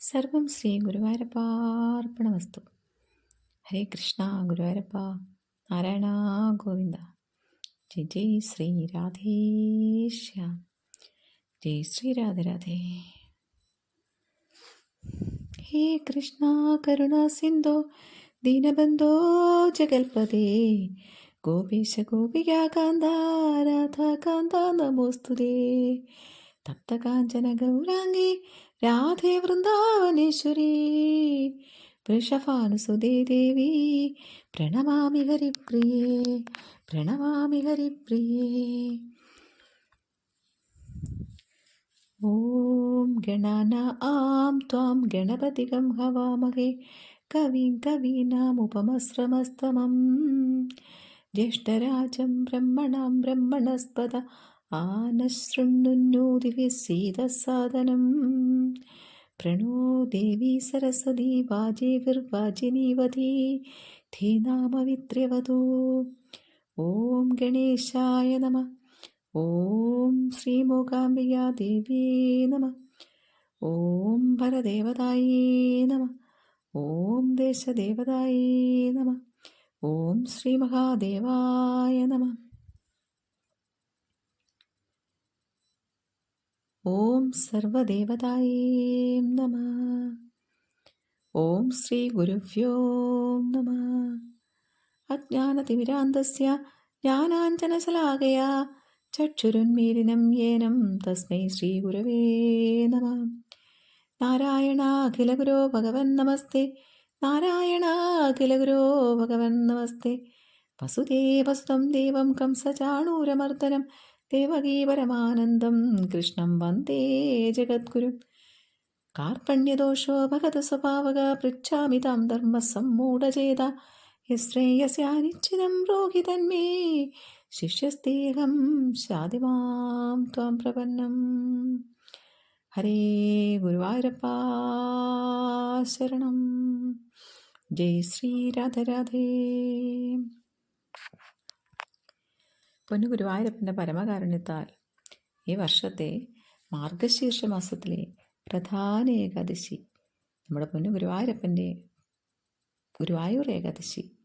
സർവം ശ്രീ ഗുരുവായൂരപ്പാർപ്പണ വസ്തു ഹരേ കൃഷ്ണ ഗുരുവായൂരപ്പ നാരായണ ഗോവിന്ദ. ജയ് ജയ് ശ്രീ രാധേശ്യാം ജയ് ശ്രീ രാധരാധേ ഹേ കൃഷ്ണ കരുണ സിന്ധോ ദീനബന്ധോ ജഗൽപദേ ഗോപീശ ഗോപികാന്ത രാധാകാന്ത നമോസ്തുതേ. തപ്തകാഞ്ചന ഗൗരാംഗി राधे वृन्दावनेश्वरी वृषभानुसुदे देवी प्रणमामि हरिप्रिये प्रणमामि हरिप्रिये। ॐ गणना आं त्वां गणपतिकं हवामहे कविं कवीनामुपमस्रमस्तमं ज्येष्ठराजं ब्रह्मणां ब्रह्मणस्पद ആനശൃണ്ണുന്നോ ദിവ്യസീതസാദനം പ്രണോ ദേവി സരസ്വതി വാജീവിർവാജിനീവതി ധീനാമവിത്രവതോ ഓം ഗണേശായ നമ. ഓം ശ്രീമൂകാംബികാ ദേവീ നമ. ഓം ഭരദേവതായേ നമ. ഓം ദേശദേവതായേ നമ. ഓം ശ്രീ മഹാദേവായ നമ. ഓം സർവദേവതായേ നമ. ഓം ശ്രീ ഗുരുഭ്യോ നമ. അജ്ഞാനതിമിരാന്തസ്യ ജ്ഞാനാഞ്ജനശലാകയാ ചക്ഷുരുന്മീലിനം യേനം തസ്മൈ ശ്രീ ഗുരവേ നമ. നാരായണ അഖിലഗുരോ ഭഗവൻ നമസ്തേ നാരായണ അഖിലഗുരോ ഭഗവൻ നമസ്തേ. വസുദേവസുതം ദേവം കംസചാണൂരമർദ്ദനം ദേവകീ പരമാനന്ദം. കൃഷ്ണം വന്ദേ ജഗദ്ഗുരു. കാർപ്പണ്യദോഷോ ഭഗത സ്വഭാവക പൃച്ഛാമി താം ധർമ്മസമ്മൂഢചേത യശ്രേയസ്യാനിശ്ചിതം രോഹിതന്മേ. ശിഷ്യസ്തേഹം ശാതിമാം ത്വാം പ്രപന്നം. ഹരേ ഗുരുവായൂരപ്പ ശരണം. ജയ് ശ്രീ രാധരാധേ പൊന്നു ഗുരുവായൂരപ്പന്റെ പരമകാരുണ്യത്താൽ ഈ വർഷത്തെ മാർഗശീർഷ മാസത്തിലെ പ്രധാന ഏകാദശി നമ്മുടെ പൊന്നു ഗുരുവായൂരപ്പന്റെ ഗുരുവായൂർ ഏകാദശി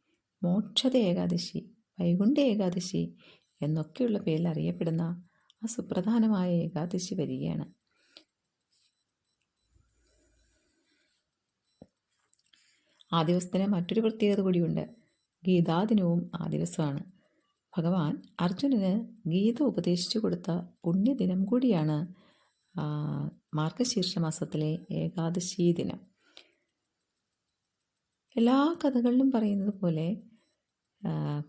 മോക്ഷത ഏകാദശി വൈകുണ്ഠ ഏകാദശി എന്നൊക്കെയുള്ള പേരിൽ അറിയപ്പെടുന്ന ആ സുപ്രധാനമായ ഏകാദശി വരികയാണ്. ആ ദിവസത്തിന് മറ്റൊരു പ്രത്യേകത കൂടിയുണ്ട്. ഗീതാദിനവും ആ ദിവസമാണ്. ഭഗവാൻ അർജുനന് ഗീത ഉപദേശിച്ചു കൊടുത്ത പുണ്യദിനം കൂടിയാണ് മാർഗശീർഷ മാസത്തിലെ ഏകാദശി ദിനം. എല്ലാ കഥകളിലും പറയുന്നത് പോലെ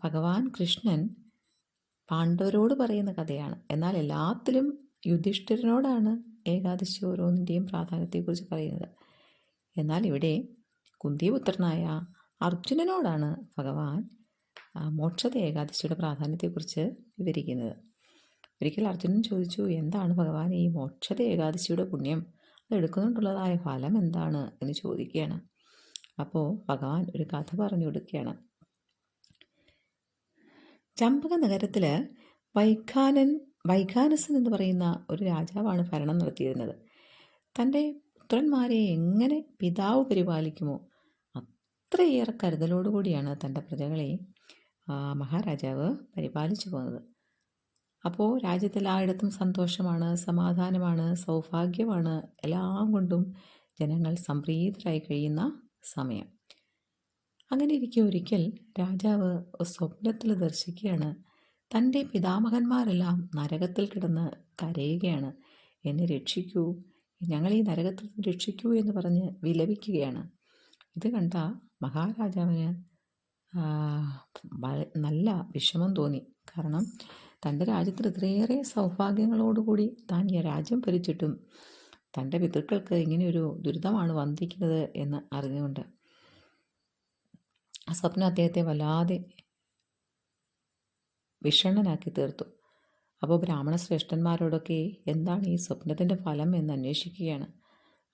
ഭഗവാൻ കൃഷ്ണൻ പാണ്ഡവരോട് പറയുന്ന കഥയാണ്. എന്നാൽ എല്ലാത്തിലും യുധിഷ്ഠിരനോടാണ് ഏകാദശി ഓരോന്നിന്റെയും പ്രാധാന്യത്തെക്കുറിച്ച് പറയുന്നത്. എന്നാൽ ഇവിടെ കുന്തിപുത്രനായ അർജുനനോടാണ് ഭഗവാൻ മോക്ഷത ഏകാദശിയുടെ പ്രാധാന്യത്തെക്കുറിച്ച് വിവരിക്കുന്നത്. ഒരിക്കൽ അർജുനൻ ചോദിച്ചു എന്താണ് ഭഗവാൻ ഈ മോക്ഷത ഏകാദശിയുടെ പുണ്യം? അത് എടുക്കുന്നുണ്ടുള്ളതായ ഫലം എന്താണ്? എന്ന് ചോദിക്കുകയാണ്. അപ്പോൾ ഭഗവാൻ ഒരു കഥ പറഞ്ഞു കൊടുക്കുകയാണ്. ചമ്പക നഗരത്തിൽ വൈഖാനൻ വൈഖാനസൻ എന്ന് പറയുന്ന ഒരു രാജാവാണ് ഭരണം നടത്തിയിരുന്നത്. തന്റെ പുത്രന്മാരെ എങ്ങനെ പിതാവ് പരിപാലിക്കുമോ? അത്രയേറെ കരുതലോടുകൂടിയാണ് തന്റെ പ്രജകളെ മഹാരാജാവ് പരിപാലിച്ചു പോകുന്നത്. അപ്പോൾ രാജ്യത്തെല്ലായിടത്തും സന്തോഷമാണ് സമാധാനമാണ് സൗഭാഗ്യമാണ് എല്ലാം കൊണ്ടും ജനങ്ങൾ സംപ്രീതരായി കഴിയുന്ന സമയം. അങ്ങനെ ഇരിക്കെ ഒരിക്കൽ രാജാവ് സ്വപ്നത്തിൽ ദർശിക്കുകയാണ്. തന്റെ പിതാമഹന്മാരെല്ലാം നരകത്തിൽ കിടന്ന് കരയുകയാണ്. എന്നെ രക്ഷിക്കൂ ഞങ്ങൾ ഈ നരകത്തിൽ രക്ഷിക്കൂ എന്ന് പറഞ്ഞ് വിലപിക്കുകയാണ്. ഇത് കണ്ട മഹാരാജാവിന് നല്ല വിഷമം തോന്നി. കാരണം തന്റെ രാജ്യത്തിൽ ഇത്രയേറെ സൗഭാഗ്യങ്ങളോടുകൂടി താൻ രാജ്യം ഭരിച്ചിട്ടും തന്റെ പിതൃക്കൾക്ക് ഇങ്ങനെയൊരു ദുരിതമാണ് വന്നിരിക്കുന്നത് എന്ന് അറിഞ്ഞുകൊണ്ട് ആ സ്വപ്നം അദ്ദേഹത്തെ വല്ലാതെ വിഷണ്ണനാക്കി തീർത്തു. അപ്പോൾ ബ്രാഹ്മണ ശ്രേഷ്ഠന്മാരോടൊക്കെ എന്താണ് ഈ സ്വപ്നത്തിന്റെ ഫലം എന്ന് അന്വേഷിക്കുകയാണ്.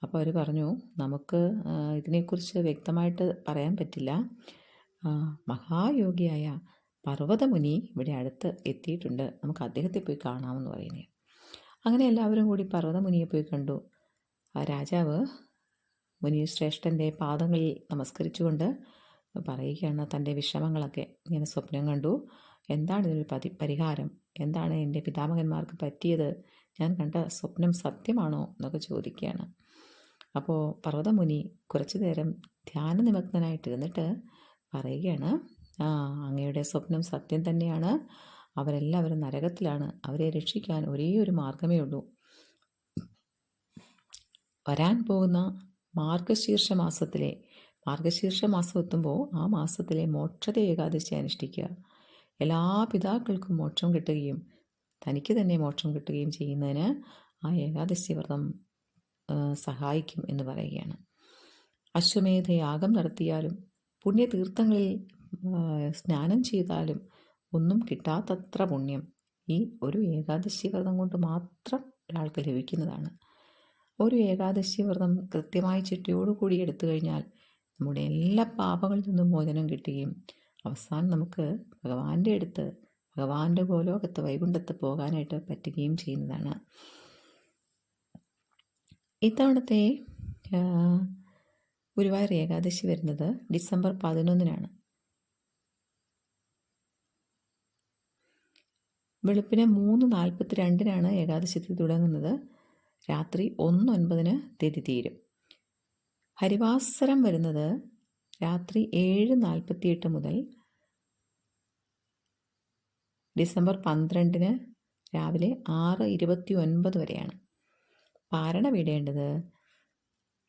അപ്പോൾ അവർ പറഞ്ഞു നമുക്ക് ഇതിനെക്കുറിച്ച് വ്യക്തമായിട്ട് പറയാൻ പറ്റില്ല. മഹായോഗിയായ പർവതമുനി ഇവിടെ അടുത്ത് എത്തിയിട്ടുണ്ട്. നമുക്ക് അദ്ദേഹത്തെ പോയി കാണാമെന്ന് പറയുന്നത്. അങ്ങനെ എല്ലാവരും കൂടി പർവതമുനിയെ പോയി കണ്ടു. ആ രാജാവ് മുനി ശ്രേഷ്ഠന്റെ പാദങ്ങളിൽ നമസ്കരിച്ചുകൊണ്ട് പറയുകയാണ് തന്റെ വിഷമങ്ങളൊക്കെ. ഇങ്ങനെ സ്വപ്നം കണ്ടു. എന്താണ് ഇതിനൊരു പതി പരിഹാരം? എന്താണ് എന്റെ പിതാമഹന്മാർക്ക് പറ്റിയത്? ഞാൻ കണ്ട സ്വപ്നം സത്യമാണോ എന്നൊക്കെ ചോദിക്കുകയാണ്. അപ്പോൾ പർവതമുനി കുറച്ചു നേരം ധ്യാന ധ്യാനനിമഗ്നനായിട്ടിരുന്നിട്ട് പറയുകയാണ്. ആ അങ്ങയുടെ സ്വപ്നം സത്യം തന്നെയാണ്. അവരെല്ലാവരും നരകത്തിലാണ്. അവരെ രക്ഷിക്കാൻ ഒരേ ഒരു മാർഗമേ ഉള്ളൂ. വരാൻ പോകുന്ന മാർഗശീർഷ മാസത്തിലെ മാർഗശീർഷ മാസം എത്തുമ്പോൾ ആ മാസത്തിലെ മോക്ഷത ഏകാദശി അനുഷ്ഠിക്കുക. എല്ലാ പിതാക്കൾക്കും മോക്ഷം കിട്ടുകയും തനിക്ക് തന്നെ മോക്ഷം കിട്ടുകയും ചെയ്യുന്നതിന് ആ ഏകാദശി വ്രതം സഹായിക്കും എന്ന് പറയുകയാണ്. അശ്വമേധയാഗം നടത്തിയാലും പുണ്യതീർത്ഥങ്ങളിൽ സ്നാനം ചെയ്താലും ഒന്നും കിട്ടാത്തത്ര പുണ്യം. ഈ ഒരു ഏകാദശി വ്രതം കൊണ്ട് മാത്രം ഒരാൾക്ക് ലഭിക്കുന്നതാണ്. ഒരു ഏകാദശി വ്രതം കൃത്യമായി ചിട്ടയോടുകൂടി എടുത്തു കഴിഞ്ഞാൽ നമ്മുടെ എല്ലാ പാപങ്ങളിൽ നിന്നും മോചനം കിട്ടുകയും അവസാനം നമുക്ക് ഭഗവാന്റെ അടുത്ത് ഭഗവാന്റെ ഗോലോകത്ത് വൈകുണ്ഠത്ത് പോകാനായിട്ട് പറ്റുകയും ചെയ്യുന്നതാണ്. ഇത്തവണത്തെ ഗുരുവായൂർ ഏകാദശി വരുന്നത് ഡിസംബർ പതിനൊന്നിനാണ്. വെളുപ്പിന് മൂന്ന് നാൽപ്പത്തി രണ്ടിനാണ് ഏകാദശി തിഥി തുടങ്ങുന്നത്. രാത്രി ഒന്ന് ഒൻപതിന് തിഥി തീരും. ഹരിവാസരം വരുന്നത് രാത്രി ഏഴ് നാൽപ്പത്തിയെട്ട് മുതൽ ഡിസംബർ പന്ത്രണ്ടിന് രാവിലെ ആറ് ഇരുപത്തി ഒൻപത് വരെയാണ്. പാരണ വിടേണ്ടത്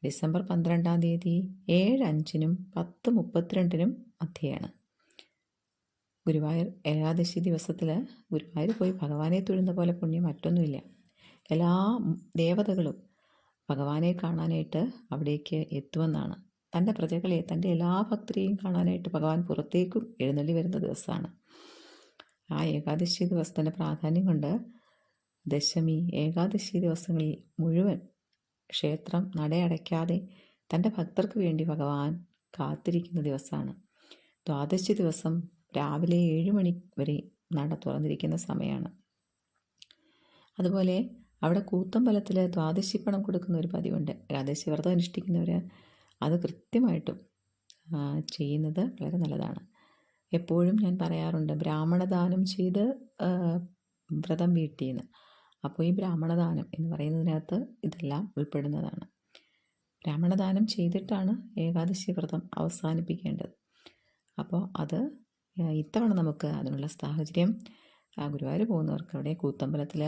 ഡിസംബർ പന്ത്രണ്ടാം തീയതി ഏഴ് അഞ്ചിനും പത്ത് മുപ്പത്തിരണ്ടിനും മധ്യയാണ്. ഗുരുവായൂർ ഏകാദശി ദിവസത്തിൽ ഗുരുവായൂർ പോയി ഭഗവാനെ തൊഴുന്ന പോലെ പുണ്യം മറ്റൊന്നുമില്ല. എല്ലാ ദേവതകളും ഭഗവാനെ കാണാനായിട്ട് അവിടേക്ക് എത്തുമെന്നാണ്. തന്റെ പ്രജകളെ തന്റെ എല്ലാ ഭക്തരെയും കാണാനായിട്ട് ഭഗവാൻ പുറത്തേക്കും എഴുന്നള്ളി വരുന്ന ദിവസമാണ്. ആ ഏകാദശി ദിവസത്തിന്റെ പ്രാധാന്യം കൊണ്ട് ദശമി ഏകാദശി ദിവസങ്ങളിൽ മുഴുവൻ ക്ഷേത്രം നടയടയ്ക്കാതെ തന്റെ ഭക്തർക്ക് വേണ്ടി ഭഗവാൻ കാത്തിരിക്കുന്ന ദിവസമാണ്. ദ്വാദശി ദിവസം രാവിലെ ഏഴ് മണി വരെ നട തുറന്നിരിക്കുന്ന സമയമാണ്. അതുപോലെ അവിടെ കൂത്തമ്പലത്തിൽ ദ്വാദശി പണം കൊടുക്കുന്ന ഒരു പതിവുണ്ട്. ഏകാദശി വ്രതം അനുഷ്ഠിക്കുന്നവർ അത് കൃത്യമായിട്ടും ചെയ്യുന്നത് വളരെ നല്ലതാണ്. എപ്പോഴും ഞാൻ പറയാറുണ്ട് ബ്രാഹ്മണദാനം ചെയ്ത് വ്രതം വീട്ടിയെന്ന് അപ്പോൾ ഈ ബ്രാഹ്മണദാനം എന്ന് പറയുന്നതിനകത്ത് ഇതെല്ലാം ഉൾപ്പെടുന്നതാണ്. ബ്രാഹ്മണദാനം ചെയ്തിട്ടാണ് ഏകാദശി വ്രതം അവസാനിപ്പിക്കേണ്ടത്. അപ്പോൾ അത് ഇത്തവണ നമുക്ക് അതിനുള്ള സാഹചര്യം ഗുരുവായൂർ പോകുന്നവർക്ക് അവിടെ കൂത്തമ്പലത്തിൽ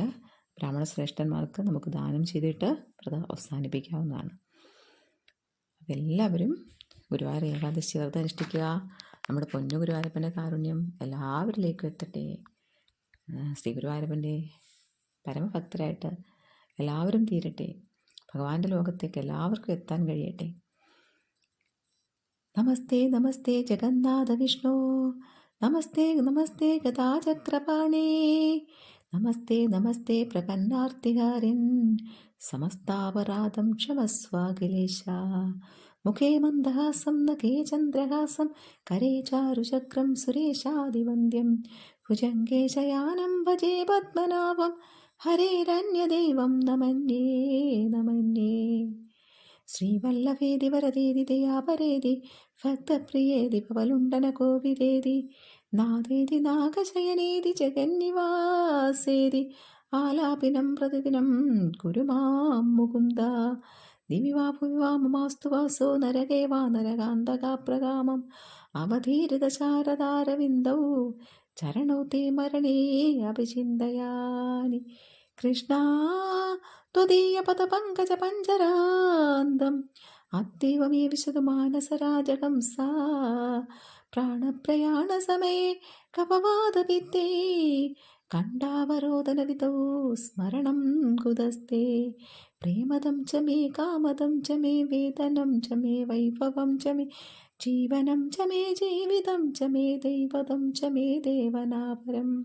ബ്രാഹ്മണ ശ്രേഷ്ഠന്മാർക്ക് നമുക്ക് ദാനം ചെയ്തിട്ട് വ്രതം അവസാനിപ്പിക്കാവുന്നതാണ്. എല്ലാവരും ഗുരുവായൂർ ഏകാദശി വ്രതം അനുഷ്ഠിക്കുക നമ്മുടെ പൊന്നു ഗുരുവായൂരപ്പന്റെ കാരുണ്യം എല്ലാവരിലേക്കും എത്തട്ടെ. ശ്രീ ഗുരുവായൂരപ്പന്റെ പരമഭക്തരായിട്ട് എല്ലാവരും തീരട്ടെ. ഭഗവാന്റെ ലോകത്തേക്ക് എല്ലാവർക്കും എത്താൻ കഴിയട്ടെ. നമസ്തേ നമസ്തേ ജഗന്നാഥ വിഷ്ണു. നമസ്തേ നമസ്തേ ഗതാചക്രപാണേ നമസ്തേ നമസ്തേ പ്രപന്നാർത്തികാരൻ. സമസ്താപരാധം ക്ഷമസ്വാഖിലേശ. മുഖേ മന്ദഹാസം നഖേ ചന്ദ്രഹാസം കരേ ചാരുചക്രം സുരേശാദിവന്ദ്യം ഭുജംഗേ ശയാനം ഭജേ പത്മനാഭം. ഹരേരന്യദൈവം നമന്യേ നമന്യേ. ശ്രീവല്ലഭേതി വരദേതി ദയാപരേതി ഭക്തപ്രിയേതി പവലുണ്ടന കോവിദേതി നാദേതി നാഗശയനേതി ജഗന്നിവാസേതി ആലാപിനം പ്രതിദിനം കുരുമാം മുകുന്ദ ദിവിവാ ഭുവിവാ മമാസ്തു വാസോ നരകേ വാ നരകാന്തകാപ്രകാമം അവധീരിതശാരദാരവിന്ദൗ ചരണൗ തേ മരണേ അഭിചിന്തയാനി. കൃഷ്ണ ത്വദീയ പദപങ്കജ പഞ്ചരാന്തം. അത്യവമേ വിശതു മാനസരാജകംസ പ്രാണപ്രയാണസമയെ കപവാദവിത്തേ കണ്ടാവരോദനവിധോ സ്മരണം കുതസ്തേ. പ്രേമദം ച മേ കാമദം ച മേ വേദനം ച മേ വൈഭവം ച മേ ജീവനം ച മേ ജീവിതം ച മേ ദൈവതം ച മേ ദേവനാപരം.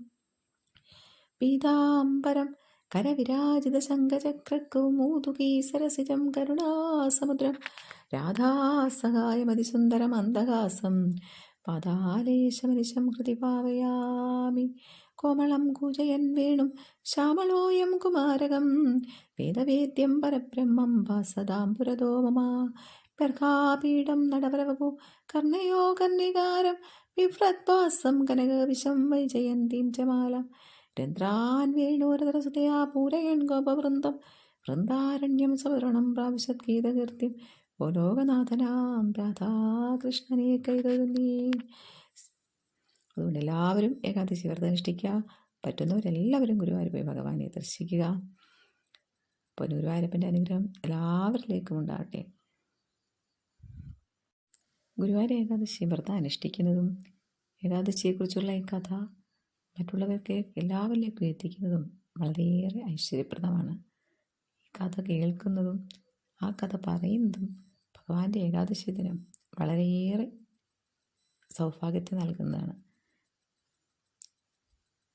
പീതാംബരം കരവിരാജിത ശങ്കചക്രക്കൗമൂതുകീസരസിജം കരുണാസമുദ്രം. രാധാസഹായമതിസുന്ദരമന്ദഹാസം. പദാലേശമനിശം കൃതി പാവയാമി കോമളം കൂജയൻ വേണു ശ്യാമളോയം കുമാരകം. വേദവേദ്യം പരബ്രഹ്മം വാസതാം പുരതോ മമ ഗർഹാപീഠം നടവരവപു കർണയോ കർണികാരം വിഭ്രദ്വാസം കനകവിശം വൈജയന്തീം ജമാലം. മാലാം രന്ധ്രാൻ വേണൂരതരസുതയാ പൂരയൺ ഗോപവൃന്ദം. വൃന്ദാരണ്യം സവരണം പ്രാവശ്യത് ഗീതകീർത്തിം. ഗോലോകനാഥനാം ലോകനാഥനാം രാധാകൃഷ്ണനെ കൈതൊഴുന്നീ അതുകൊണ്ട് എല്ലാവരും ഏകാദശി വ്രതം അനുഷ്ഠിക്കുക. പറ്റുന്നവരെല്ലാവരും ഗുരുവായൂർ പോയി ഭഗവാനെ ദർശിക്കുക. അപ്പോൾ ഗുരുവായൂരപ്പന്റെ അനുഗ്രഹം എല്ലാവരിലേക്കും ഉണ്ടാകട്ടെ. ഗുരുവായൂർ ഏകാദശി വ്രതം അനുഷ്ഠിക്കുന്നതും ഏകാദശിയെക്കുറിച്ചുള്ള ഈ കഥ മറ്റുള്ളവർക്ക് എല്ലാവരിലേക്കും എത്തിക്കുന്നതും വളരെയേറെ ഐശ്വര്യപ്രദമാണ്. ഈ കഥ കേൾക്കുന്നതും ആ കഥ പറയുന്നതും ഭഗവാന്റെ ഏകാദശി ദിനം വളരെയേറെ സൗഭാഗ്യത്തെ നൽകുന്നതാണ്.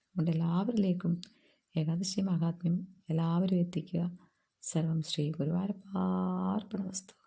അതുകൊണ്ട് എല്ലാവരിലേക്കും ഏകാദശി മഹാത്മ്യം എല്ലാവരും എത്തിക്കുക. സർവം ശ്രീ ഗുരുവായൂരപ്പാർപ്പണ വസ്തു.